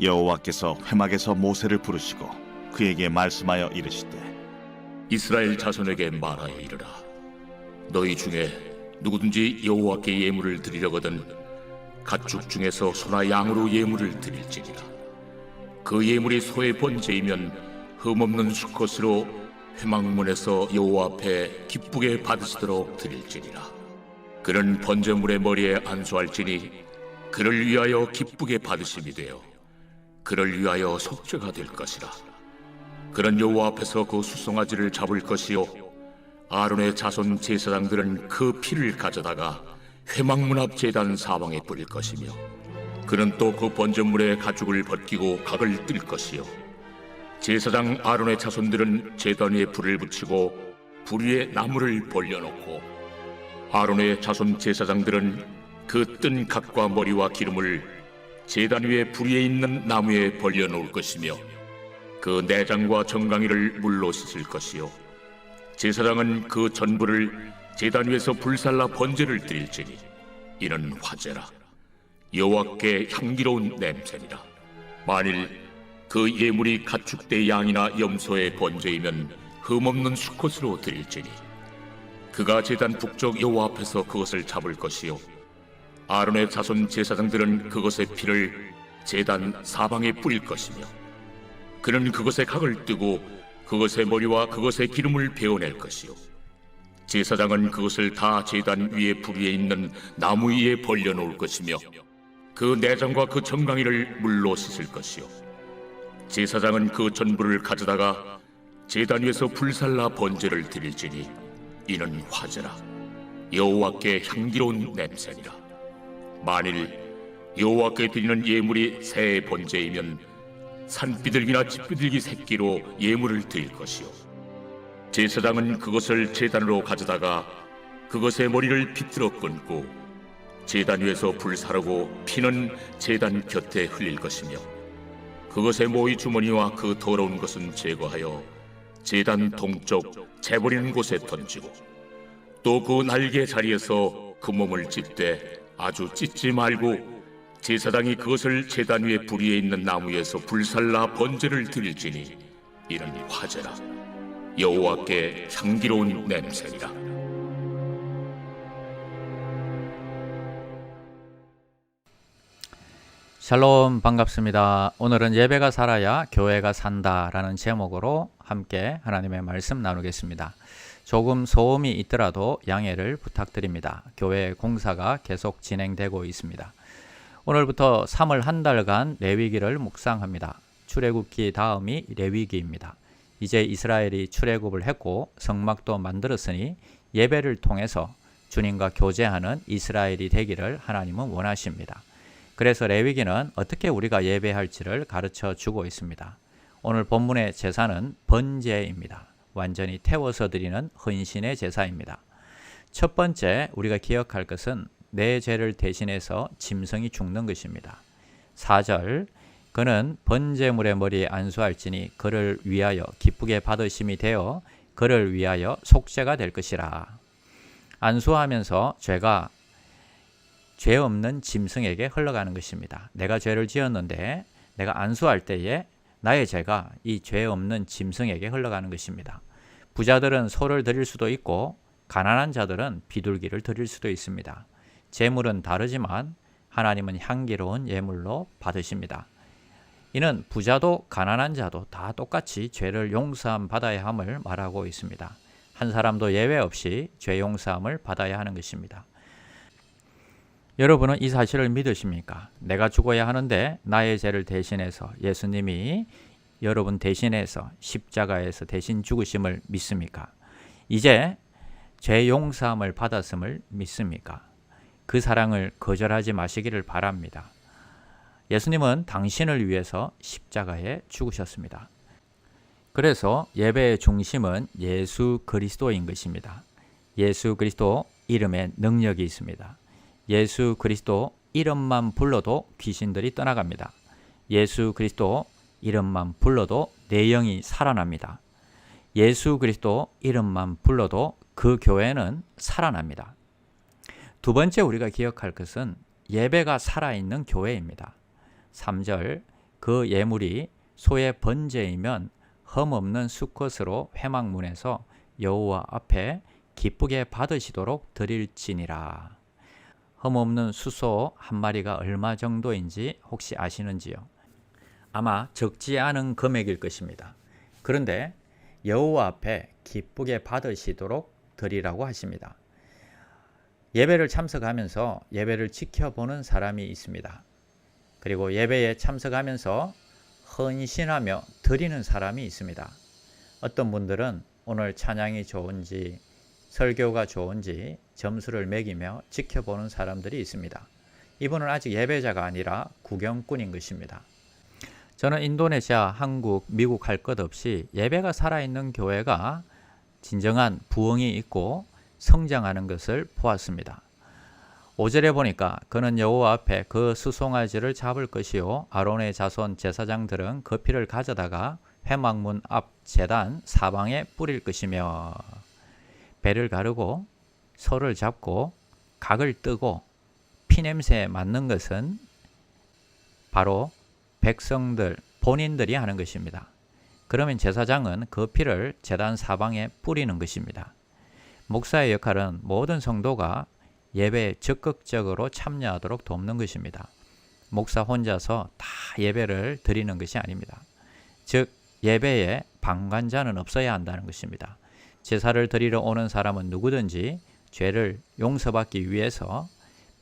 여호와께서 회막에서 모세를 부르시고 그에게 말씀하여 이르시되 이스라엘 자손에게 말하여 이르라. 너희 중에 누구든지 여호와께 예물을 드리려거든 가축 중에서 소나 양으로 예물을 드릴지니라. 그 예물이 소의 번제이면 흠없는 수컷으로 회막문에서 여호와 앞에 기쁘게 받으시도록 드릴지니라. 그는 번제물의 머리에 안수할지니 그를 위하여 기쁘게 받으심이 되어 그를 위하여 속죄가 될 것이라. 그런 여호와 앞에서 그 수송아지를 잡을 것이요 아론의 자손 제사장들은 그 피를 가져다가 회막문 앞 제단 사방에 뿌릴 것이며 그는 또 그 번제물의 가죽을 벗기고 각을 뜰 것이요. 제사장 아론의 자손들은 제단 위에 불을 붙이고 불 위에 나무를 벌려놓고 아론의 자손 제사장들은 그 뜬 각과 머리와 기름을 제단 위에 불 위에 있는 나무에 벌려놓을 것이며 그 내장과 정강이를 물로 씻을 것이요. 제사장은 그 전부를 제단 위에서 불살라 번제를 드릴지니 이는 화제라. 여호와께 향기로운 냄새니라. 만일 그 예물이 가축대 양이나 염소의 번제이면 흠없는 수컷으로 드릴지니 그가 제단 북쪽 여호와 앞에서 그것을 잡을 것이요 아론의 자손 제사장들은 그것의 피를 제단 사방에 뿌릴 것이며 그는 그것에 각을 뜨고 그것의 머리와 그것의 기름을 베어낼 것이요. 제사장은 그것을 다 제단 위에 불 위에 있는 나무 위에 벌려 놓을 것이며 그 내장과 그 정강이를 물로 씻을 것이요. 제사장은 그 전부를 가져다가 제단 위에서 불살라 번제를 드릴지니 이는 화제라. 여호와께 향기로운 냄새니라 만일 여호와께 드리는 예물이 새 번제이면 산비둘기나 집비둘기 새끼로 예물을 드릴 것이요. 제사장은 그것을 제단으로 가져다가 그것의 머리를 비틀어 끊고 제단 위에서 불사르고 피는 제단 곁에 흘릴 것이며 그것의 모이 주머니와 그 더러운 것은 제거하여 제단 동쪽 재버리는 곳에 던지고 또 그 날개 자리에서 그 몸을 찢되 아주 찢지 말고 제사장이 그것을 제단 위에 불 위에 있는 나무에서 불살라 번제를 드릴지니 이는 화제라 여호와께 향기로운 냄새니라 샬롬 반갑습니다. 오늘은 예배가 살아야 교회가 산다라는 제목으로 함께 하나님의 말씀 나누겠습니다. 조금 소음이 있더라도 양해를 부탁드립니다. 교회 공사가 계속 진행되고 있습니다. 오늘부터 3월 한 달간 레위기를 묵상합니다. 출애굽기 다음이 레위기입니다. 이제 이스라엘이 출애굽을 했고 성막도 만들었으니 예배를 통해서 주님과 교제하는 이스라엘이 되기를 하나님은 원하십니다. 그래서 레위기는 어떻게 우리가 예배할지를 가르쳐 주고 있습니다. 오늘 본문의 제사는 번제입니다. 완전히 태워서 드리는 헌신의 제사입니다. 첫 번째 우리가 기억할 것은 내 죄를 대신해서 짐승이 죽는 것입니다. 4절 그는 번제물의 머리에 안수할지니 그를 위하여 기쁘게 받으심이 되어 그를 위하여 속죄가 될 것이라. 안수하면서 죄가 죄 없는 짐승에게 흘러가는 것입니다. 내가 죄를 지었는데 내가 안수할 때에 나의 죄가 이 죄 없는 짐승에게 흘러가는 것입니다. 부자들은 소를 드릴 수도 있고 가난한 자들은 비둘기를 드릴 수도 있습니다. 재물은 다르지만 하나님은 향기로운 예물로 받으십니다. 이는 부자도 가난한 자도 다 똑같이 죄를 용서함 받아야 함을 말하고 있습니다. 한 사람도 예외 없이 죄 용서함을 받아야 하는 것입니다. 여러분은 이 사실을 믿으십니까? 내가 죽어야 하는데 나의 죄를 대신해서 예수님이 여러분 대신해서 십자가에서 대신 죽으심을 믿습니까? 이제 죄 용서함을 받았음을 믿습니까? 그 사랑을 거절하지 마시기를 바랍니다. 예수님은 당신을 위해서 십자가에 죽으셨습니다. 그래서 예배의 중심은 예수 그리스도인 것입니다. 예수 그리스도 이름에 능력이 있습니다. 예수 그리스도 이름만 불러도 귀신들이 떠나갑니다. 예수 그리스도 이름만 불러도 내 영이 살아납니다. 예수 그리스도 이름만 불러도 그 교회는 살아납니다. 두 번째 우리가 기억할 것은 예배가 살아있는 교회입니다. 3절 그 예물이 소의 번제이면 흠없는 수컷으로 회막문에서 여호와 앞에 기쁘게 받으시도록 드릴지니라. 흠없는 수소 한 마리가 얼마 정도인지 혹시 아시는지요? 아마 적지 않은 금액일 것입니다. 그런데 여호와 앞에 기쁘게 받으시도록 드리라고 하십니다. 예배를 참석하면서 예배를 지켜보는 사람이 있습니다. 그리고 예배에 참석하면서 헌신하며 드리는 사람이 있습니다. 어떤 분들은 오늘 찬양이 좋은지 설교가 좋은지 점수를 매기며 지켜보는 사람들이 있습니다. 이분은 아직 예배자가 아니라 구경꾼인 것입니다. 저는 인도네시아, 한국, 미국 할 것 없이 예배가 살아있는 교회가 진정한 부흥이 있고 성장하는 것을 보았습니다. 5절에 보니까 그는 여호와 앞에 그 수송아지를 잡을 것이요 아론의 자손 제사장들은 그 피를 가져다가 회막문 앞 제단 사방에 뿌릴 것이며 배를 가르고 소를 잡고 각을 뜨고 피냄새에 맞는 것은 바로 백성들 본인들이 하는 것입니다. 그러면 제사장은 그 피를 제단 사방에 뿌리는 것입니다. 목사의 역할은 모든 성도가 예배에 적극적으로 참여하도록 돕는 것입니다. 목사 혼자서 다 예배를 드리는 것이 아닙니다. 즉 예배에 방관자는 없어야 한다는 것입니다. 제사를 드리러 오는 사람은 누구든지 죄를 용서받기 위해서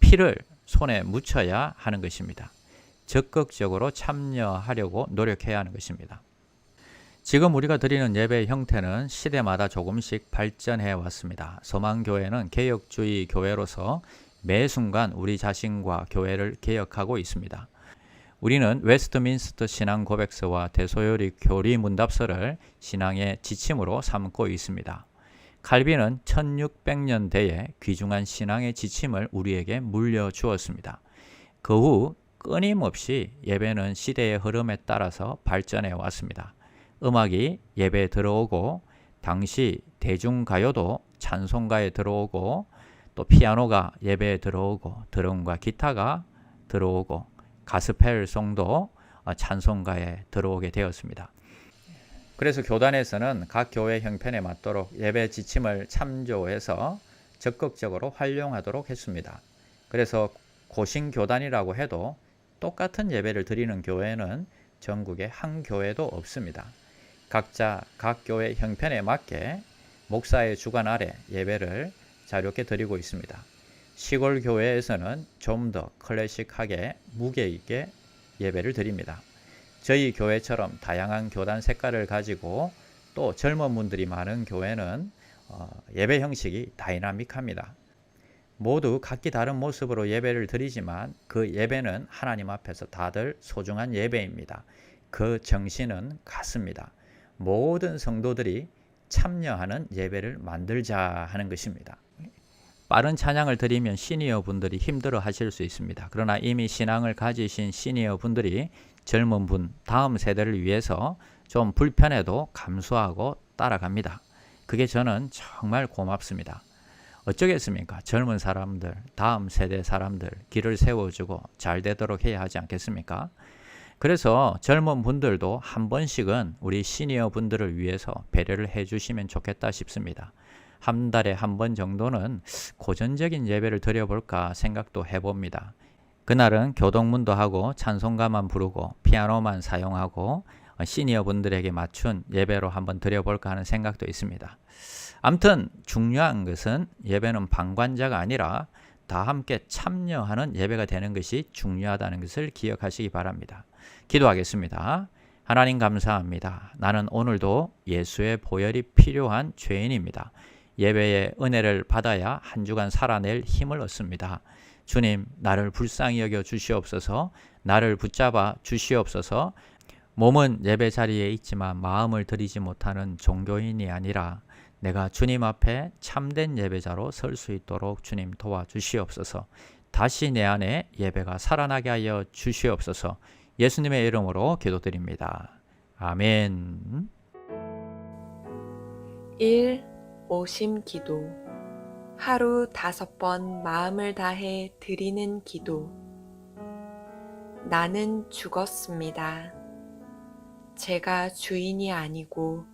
피를 손에 묻혀야 하는 것입니다. 적극적으로 참여하려고 노력해야 하는 것입니다. 지금 우리가 드리는 예배의 형태는 시대마다 조금씩 발전해 왔습니다. 소망교회는 개혁주의 교회로서 매 순간 우리 자신과 교회를 개혁하고 있습니다. 우리는 웨스트민스터 신앙 고백서와 대소요리 교리 문답서를 신앙의 지침으로 삼고 있습니다. 칼빈은 1600년대에 귀중한 신앙의 지침을 우리에게 물려주었습니다. 그 후 끊임없이 예배는 시대의 흐름에 따라서 발전해 왔습니다. 음악이 예배에 들어오고 당시 대중가요도 찬송가에 들어오고 또 피아노가 예배에 들어오고 드럼과 기타가 들어오고 가스펠송도 찬송가에 들어오게 되었습니다. 그래서 교단에서는 각 교회 형편에 맞도록 예배 지침을 참조해서 적극적으로 활용하도록 했습니다. 그래서 고신교단이라고 해도 똑같은 예배를 드리는 교회는 전국에 한 교회도 없습니다. 각자 각 교회 형편에 맞게 목사의 주관 아래 예배를 자유롭게 드리고 있습니다. 시골 교회에서는 좀 더 클래식하게 무게 있게 예배를 드립니다. 저희 교회처럼 다양한 교단 색깔을 가지고 또 젊은 분들이 많은 교회는 어, 예배 형식이 다이나믹합니다. 모두 각기 다른 모습으로 예배를 드리지만 그 예배는 하나님 앞에서 다들 소중한 예배입니다. 그 정신은 같습니다. 모든 성도들이 참여하는 예배를 만들자 하는 것입니다. 빠른 찬양을 드리면 시니어 분들이 힘들어 하실 수 있습니다. 그러나 이미 신앙을 가지신 시니어 분들이 젊은 분, 다음 세대를 위해서 좀 불편해도 감수하고 따라갑니다. 그게 저는 정말 고맙습니다. 어쩌겠습니까? 젊은 사람들, 다음 세대 사람들 길을 세워주고 잘 되도록 해야 하지 않겠습니까? 그래서 젊은 분들도 한 번씩은 우리 시니어 분들을 위해서 배려를 해 주시면 좋겠다 싶습니다. 한 달에 한 번 정도는 고전적인 예배를 드려볼까 생각도 해봅니다. 그날은 교동문도 하고 찬송가만 부르고 피아노만 사용하고 시니어 분들에게 맞춘 예배로 한번 드려볼까 하는 생각도 있습니다. 암튼 중요한 것은 예배는 방관자가 아니라 다 함께 참여하는 예배가 되는 것이 중요하다는 것을 기억하시기 바랍니다. 기도하겠습니다. 하나님 감사합니다. 나는 오늘도 예수의 보혈이 필요한 죄인입니다. 예배의 은혜를 받아야 한 주간 살아낼 힘을 얻습니다. 주님, 나를 불쌍히 여겨 주시옵소서, 나를 붙잡아 주시옵소서, 몸은 예배 자리에 있지만 마음을 들이지 못하는 종교인이 아니라 내가 주님 앞에 참된 예배자로 설 수 있도록 주님 도와주시옵소서. 다시 내 안에 예배가 살아나게 하여 주시옵소서. 예수님의 이름으로 기도드립니다. 아멘. 1. 오심 기도 하루 다섯 번 마음을 다해 드리는 기도 나는 죽었습니다. 제가 주인이 아니고